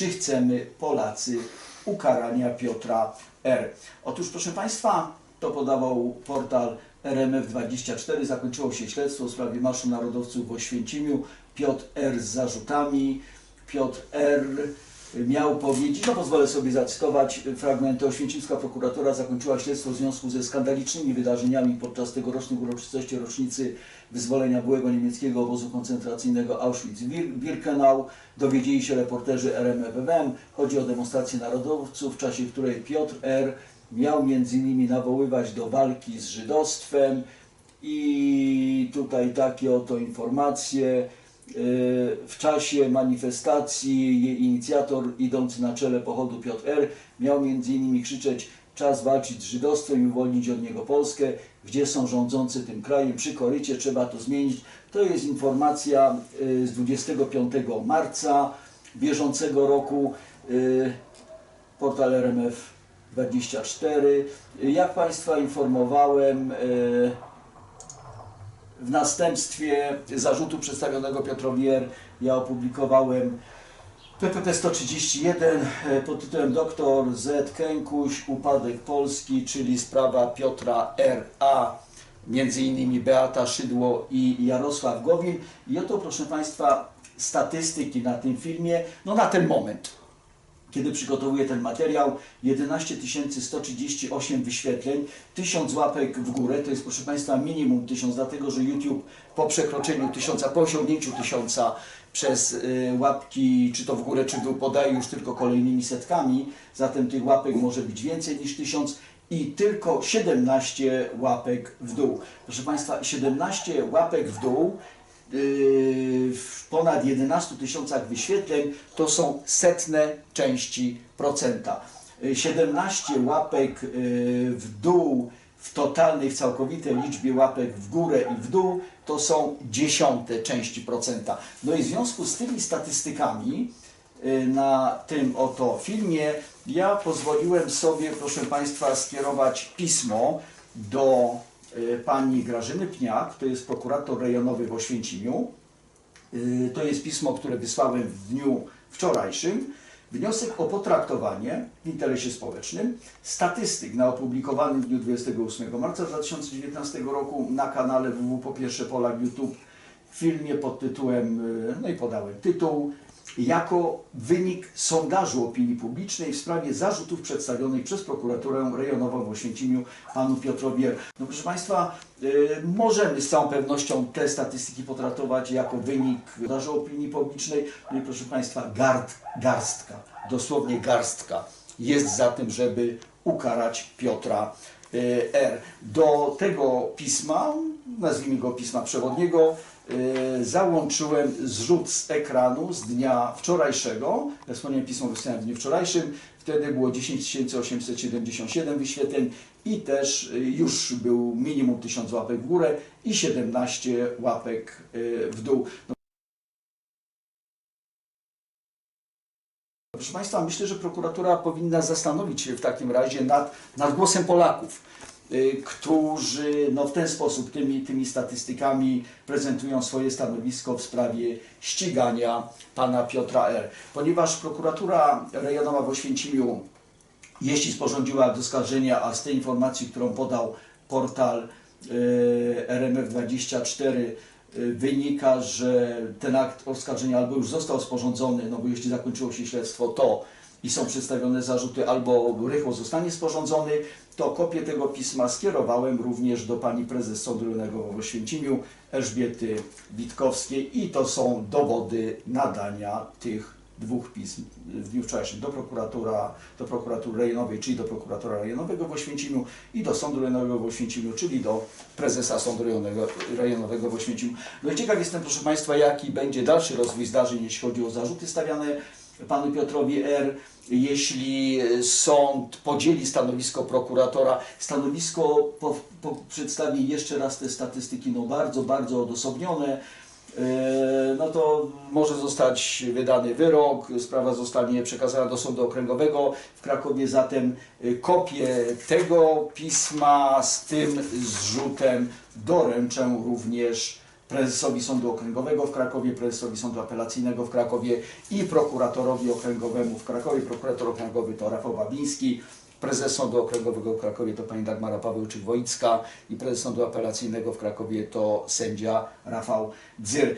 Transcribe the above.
czy chcemy Polacy ukarania Piotra R. Otóż proszę Państwa, to podawał portal RMF24, zakończyło się śledztwo w sprawie Marszu Narodowców w Oświęcimiu. Piotr R. z zarzutami. Piotr R. miał powiedzieć, no pozwolę sobie zacytować fragmenty. Oświęcimska prokuratura zakończyła śledztwo w związku ze skandalicznymi wydarzeniami podczas tegorocznych uroczystości rocznicy wyzwolenia byłego niemieckiego obozu koncentracyjnego Auschwitz-Birkenau. Dowiedzieli się reporterzy RMFWM. Chodzi o demonstrację narodowców, w czasie której Piotr R. miał między innymi nawoływać do walki z żydostwem i tutaj takie oto informacje. W czasie manifestacji jej inicjator idący na czele pochodu Piotr R. miał między innymi krzyczeć czas walczyć z żydostwem i uwolnić od niego Polskę, gdzie są rządzący tym krajem, przy korycie trzeba to zmienić. To jest informacja y, z 25 marca bieżącego roku, y, portal RMF 24. Jak Państwa informowałem, w następstwie zarzutu przedstawionego Piotrowi R. ja opublikowałem PPP 131 e, pod tytułem Doktor Z. Kękuś, Upadek Polski, czyli sprawa Piotra R.A. Między innymi Beata Szydło i Jarosław Gowin. I oto proszę Państwa statystyki na tym filmie, no na ten moment kiedy przygotowuję ten materiał, 11 138 wyświetleń, 1000 łapek w górę, to jest proszę Państwa minimum 1000, dlatego że YouTube po przekroczeniu 1000, po osiągnięciu 1000 przez y, łapki, czy to w górę, czy w dół, podaje już tylko kolejnymi setkami, zatem tych łapek może być więcej niż 1000 i tylko 17 łapek w dół. Proszę Państwa, 17 łapek w dół yy, ponad 11 tysiącach wyświetleń to są setne części procenta. Yy, 17 łapek yy, w dół w totalnej, w całkowitej liczbie łapek w górę i w dół to są dziesiąte części procenta. No i w związku z tymi statystykami y, na tym oto filmie ja pozwoliłem sobie, proszę Państwa, skierować pismo do y, pani Grażyny Pniak, to jest prokurator rejonowy w Oświęcimiu. Y, To jest pismo, które wysłałem w dniu wczorajszym. Wniosek o potraktowanie w interesie społecznym statystyk na opublikowanym w dniu 28 marca 2019 roku na kanale www po pierwsze Polak YouTube w filmie pod tytułem, y, no i podałem tytuł, jako wynik sondażu opinii publicznej w sprawie zarzutów przedstawionych przez prokuraturę rejonową w Oświęcimiu panu Piotrowi. No proszę Państwa, y, możemy z całą pewnością te statystyki potraktować jako wynik sondażu opinii publicznej. No i proszę Państwa, gard, garstka, dosłownie garstka jest za tym, żeby ukarać Piotra R. Do tego pisma, nazwijmy go pisma przewodniego, y, załączyłem zrzut z ekranu z dnia wczorajszego. Jak wspomniałem, pismo wysłałem w dniu wczorajszym. Wtedy było 10 877 wyświetleń i też y, już był minimum 1000 łapek w górę i 17 łapek w dół. Proszę Państwa, myślę, że prokuratura powinna zastanowić się w takim razie nad, nad głosem Polaków, y, którzy no, w ten sposób, tymi, tymi statystykami prezentują swoje stanowisko w sprawie ścigania pana Piotra R. Ponieważ prokuratura rejonowa w Oświęcimiu, jeśli sporządziła akt oskarżenia, a z tej informacji, którą podał portal y, RMF24 y, wynika, że ten akt oskarżenia albo już został sporządzony, no bo jeśli zakończyło się śledztwo, to i są przedstawione zarzuty, albo rychło zostanie sporządzony, to kopię tego pisma skierowałem również do pani prezes Sądu Rejonowego w Oświęcimiu, Elżbiety Witkowskiej i to są dowody nadania tych dwóch pism w dniu wczorajszym do prokuratura, do prokuratury rejonowej, czyli do prokuratora rejonowego w Oświęcimiu i do Sądu Rejonowego w Oświęcimiu, czyli do prezesa Sądu Rejonowego, rejonowego w Oświęcimiu. No i ciekaw jestem, proszę Państwa, jaki będzie dalszy rozwój zdarzeń, jeśli chodzi o zarzuty stawiane panu Piotrowi R. Jeśli sąd podzieli stanowisko prokuratora, stanowisko po, po, przedstawi jeszcze raz te statystyki, no bardzo, bardzo odosobnione, no to może zostać wydany wyrok, sprawa zostanie przekazana do Sądu Okręgowego. W Krakowie, zatem e, kopię tego pisma z tym zrzutem. Doręczę również prezesowi Sądu Okręgowego w Krakowie, prezesowi Sądu Apelacyjnego w Krakowie i prokuratorowi okręgowemu w Krakowie. Prokurator okręgowy to Rafał Babiński, prezes Sądu Okręgowego w Krakowie to pani Dagmara Pawełczyk-Wojcka i prezes Sądu Apelacyjnego w Krakowie to sędzia Rafał Dzyr.